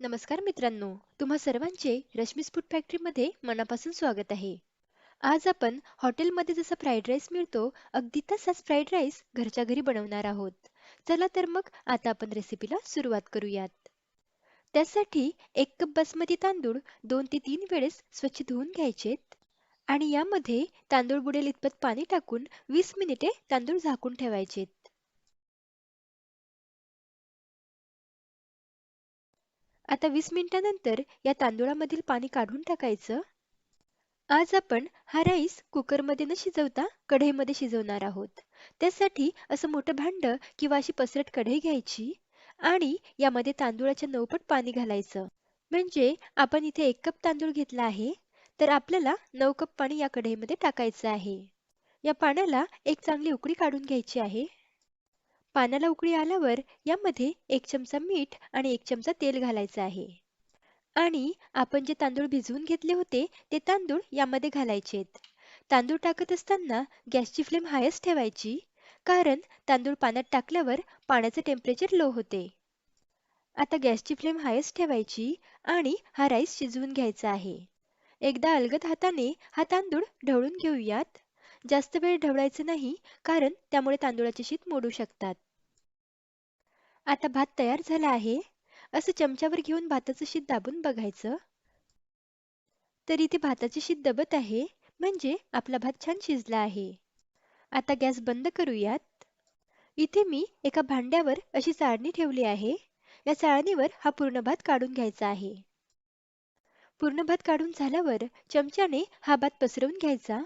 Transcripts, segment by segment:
नमस्कार मित्रांनो तुम्हा सर्वांचे रश्मीस फूड फॅक्टरीमध्ये मनापासून स्वागत आहे. आज आपण हॉटेलमध्ये जसा फ्राईड राईस मिळतो अगदी तसाच फ्राईड राईस घरच्या घरी बनवणार आहोत. चला तर मग आता आपण रेसिपीला सुरुवात करूयात. त्यासाठी एक कप बासमती तांदूळ दोन ते तीन वेळेस स्वच्छ धुवून घ्यायचेत आणि यामध्ये तांदूळ बुडेल इतपत पाणी टाकून वीस मिनिटे तांदूळ झाकून ठेवायचेत. आता वीस मिनिटानंतर या तांदूळामधील पाणी काढून टाकायचं. आज आपण हा राईस कुकरमध्ये न शिजवता कढईमध्ये शिजवणार आहोत. त्यासाठी असं मोठं भांड किंवा अशी पसरट कढई घ्यायची आणि यामध्ये तांदूळाच्या नऊपट पाणी घालायचं. म्हणजे आपण इथे एक कप तांदूळ घेतला आहे तर आपल्याला नऊ कप पाणी या कढईमध्ये टाकायचं आहे. या पाण्याला एक चांगली उकळी काढून घ्यायची आहे. पानाला उकळी आल्यावर यामध्ये एक चमचा मीठ आणि एक चमचा तेल घालायचं आहे. आणि आपण जे तांदूळ भिजवून घेतले होते ते तांदूळ यामध्ये घालायचेत. तांदूळ टाकत असताना गॅसची फ्लेम हायच ठेवायची कारण तांदूळ पाण्यात टाकल्यावर पाण्याचे टेम्परेचर लो होते. आता गॅसची फ्लेम हायच ठेवायची आणि हा राईस शिजवून घ्यायचा आहे. एकदा अलगद हाताने हा तांदूळ ढवळून घेऊयात. जास्त वेळ ढवळायचं नाही कारण त्यामुळे तांदूळाचे शीत मोडू शकतात. आता भात तयार झाला आहे. असं चमच्यावर घेऊन भाताचं शीत दाबून बघायचं. तर इथे भाताची शीत दबत आहे म्हणजे आपला भात छान शिजला आहे. आता गॅस बंद करूयात. इथे मी एका भांड्यावर अशी चाळणी ठेवली आहे. या चाळणीवर हा पूर्ण भात काढून घ्यायचा आहे. पूर्ण भात काढून झाल्यावर चमच्याने हा भात पसरवून घ्यायचा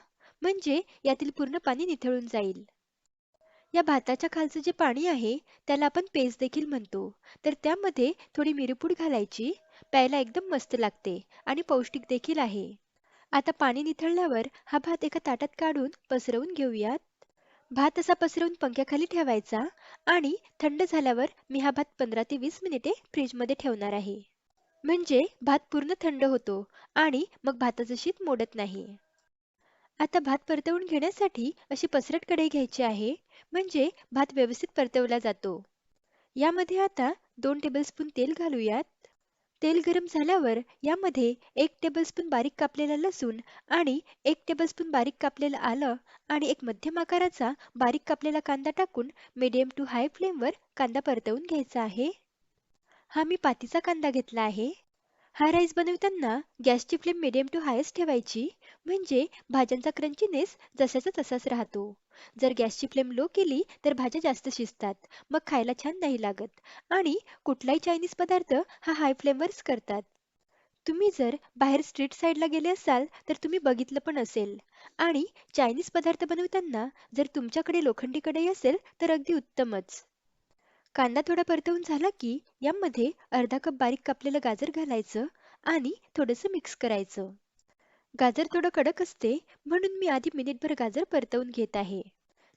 म्हणजे यातील पूर्ण पाणी निथळून जाईल. या भाताच्या खालचं जे पाणी आहे त्याला आपण पेज देखील म्हणतो. तर त्यामध्ये थोडी मिरपूड घालायची. प्यायला एकदम मस्त लागते आणि पौष्टिक देखील आहे. आता पाणी निथळल्यावर हा भात एका ताटात काढून पसरवून घेऊयात. भात असा पसरवून पंख्याखाली ठेवायचा आणि थंड झाल्यावर मी हा भात पंधरा ते वीस मिनिटे फ्रीजमध्ये ठेवणार आहे. म्हणजे भात पूर्ण थंड होतो आणि मग भाताचं शीत मोडत नाही. आता भात परतवून घेण्यासाठी अशी पसरट कढई घ्यायची आहे. म्हणजे भात व्यवस्थित परतवला जातो. यामध्ये आता दोन टेबलस्पून तेल घालूयात. तेल गरम झाल्यावर यामध्ये एक टेबलस्पून बारीक कापलेला लसूण आणि एक टेबलस्पून बारीक कापलेलं आलं आणि एक मध्यम आकाराचा बारीक कापलेला कांदा टाकून मीडियम टू हाय फ्लेमवर कांदा परतवून घ्यायचा आहे. हा मी पातीचा कांदा घेतला आहे. हा राईस बनवताना गॅसची फ्लेम मिडियम टू हायस्ट ठेवायची. म्हणजे भाज्यांचा क्रंचीनेस जसाचा तसाच राहतो. जर गॅसची फ्लेम लो केली तर भाज्या जास्त शिजतात मग खायला छान नाही लागत आणि कुठलाही चायनीज पदार्थ हा हाय फ्लेमवरच करतात. तुम्ही जर बाहेर स्ट्रीट साईडला गेले असाल तर तुम्ही बघितलं पण असेल. आणि चायनीज पदार्थ बनवताना जर तुमच्याकडे लोखंडी कढई असेल तर अगदी उत्तमच. कांदा थोडा परतवून झाला की यामध्ये अर्धा कप बारीक कापलेलं गाजर घालायचं आणि थोडंसं मिक्स करायचं. गाजर थोडं कडक असते म्हणून मी आधी मिनिटभर गाजर परतवून घेत आहे.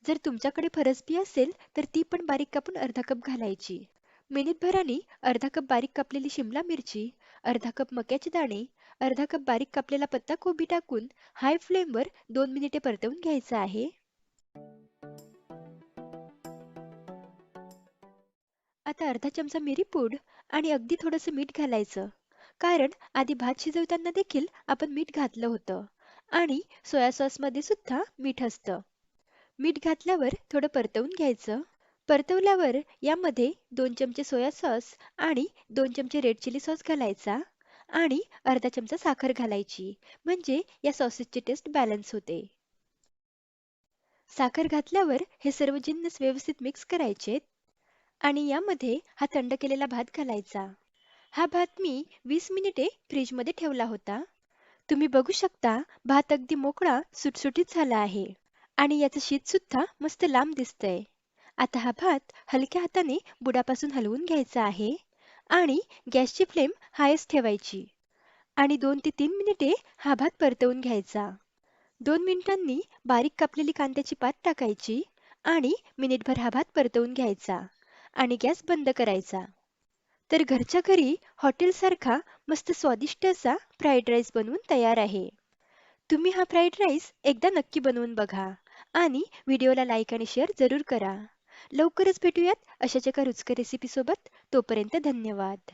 जर तुमच्याकडे फरसबी असेल तर ती पण बारीक कापून अर्धा कप घालायची. मिनिटभराने अर्धा कप बारीक कापलेली शिमला मिरची अर्धा कप मक्याचे दाणे अर्धा कप बारीक कापलेला पत्ता कोबी टाकून हाय फ्लेमवर दोन मिनिटे परतवून घ्यायचं आहे. आता अर्धा चमचा मिरी पूड आणि अगदी थोडंसं मीठ घालायचं. कारण आधी भात शिजवताना देखील आपण मीठ घातलं होतं. आणि सोया सॉसमध्ये सुद्धा मीठ असतं. मीठ घातल्यावर थोडं परतवून घ्यायचं. परतवल्यावर यामध्ये दोन चमचे सोया सॉस आणि दोन चमचे रेड चिली सॉस घालायचा आणि अर्धा चमचा साखर घालायची. म्हणजे या सॉसेसची टेस्ट बॅलन्स होते. साखर घातल्यावर हे सर्व जिन्नस व्यवस्थित मिक्स करायचे आणि यामध्ये हा थंड केलेला भात घालायचा. हा भात मी वीस मिनिटे फ्रीजमध्ये ठेवला होता. तुम्ही बघू शकता भात अगदी मोकळा सुटसुटीत झाला आहे. आणि याचं शीतसुद्धा मस्त लांब दिसतंय. आता हा भात हलक्या हाताने बुडापासून हलवून घ्यायचा आहे. आणि गॅसची फ्लेम हायच ठेवायची. आणि दोन ते तीन मिनिटे हा भात परतवून घ्यायचा. दोन मिनिटांनी बारीक कापलेली कांद्याची पात टाकायची आणि मिनिटभर हा भात परतवून घ्यायचा. आणि गॅस बंद करायचा. तर घरच्या घरी हॉटेलसारखा मस्त स्वादिष्ट असा फ्राईड राईस बनवून तयार आहे. तुम्ही हा फ्राईड राईस एकदा नक्की बनवून बघा आणि व्हिडिओला लाईक आणि शेअर जरूर करा. लवकरच भेटूयात अशाच एका रुचकर रेसिपीसोबत तोपर्यंत धन्यवाद.